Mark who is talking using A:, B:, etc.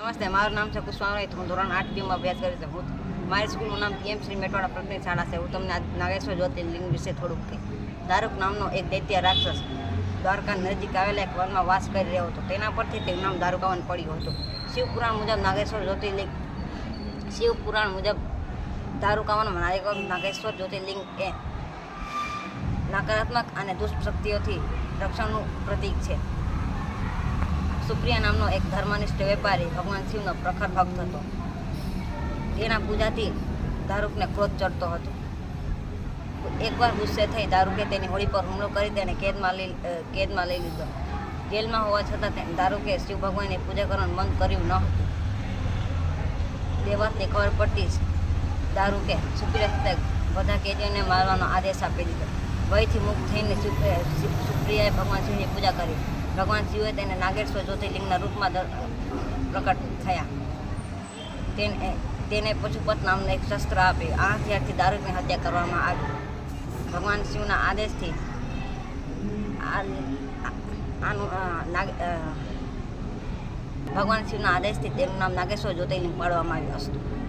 A: નમસ્તે, મારું નામ છે કુશવાણી હું ધોરણ આઠ બીમાં અભ્યાસ કરું છું. હું મારી સ્કૂલનું નામ પીએમ શ્રી મેટવાડા પ્રાથમિક શાળા છે. હું તમને નાગેશ્વર જ્યોતિર્લિંગ વિશે થોડુંક કહીશ. દારૂક નામનો એક દૈત્ય રાક્ષસ દ્વારકા નજીક આવેલા એક વનમાં વાસ કરી રહ્યો હતો. તેના પરથી તેનું નામ દારૂકાવન પડ્યું હતું. શિવપુરાણ મુજબ નાગેશ્વર જ્યોતિર્લિંગ, શિવપુરાણ મુજબ દારૂકાવન નાગેશ્વર જ્યોતિર્લિંગ એ નકારાત્મક અને દુષ્ટ શક્તિઓથી રક્ષણનું પ્રતીક છે. સુપ્રિયા નામનો એક ધર્મનિષ્ઠ વેપારી ભગવાન શિવનો પ્રખર ભક્ત હતો. તેના પૂજાથી દારૂકને ક્રોધ ચડતો હતો. એકવાર ગુસ્સે થઈ દારૂકે તેની હોળી પર હુમલો કરી તેને કેદમાં લઈ કેદમાં લઈ લીધો. જેલમાં હોવા છતાં તે દારૂકે શિવ ભગવાનની પૂજા કરવાનું બંધ કર્યું ન હતું. તે વાતની ખબર પડતી જ દારૂકે સુપ્રિયા બધા કેદીઓને મારવાનો આદેશ આપી દીધો. ભયથી મુક્ત થઈને સુપ્રિયાએ ભગવાન શિવની પૂજા કરી. ભગવાન શિવે તેને નાગેશ્વર જ્યોતિર્લિંગના રૂપમાં પ્રકટ થયા. તેને તેને પશુપત નામનું એક શસ્ત્ર આપ્યું આ હથિયારથી દારૂકની હત્યા કરવામાં આવી. ભગવાન શિવના આદેશથી આનું ભગવાન શિવના આદેશથી તેનું નામ નાગેશ્વર જ્યોતિર્લિંગ પાડવામાં આવ્યું હતું.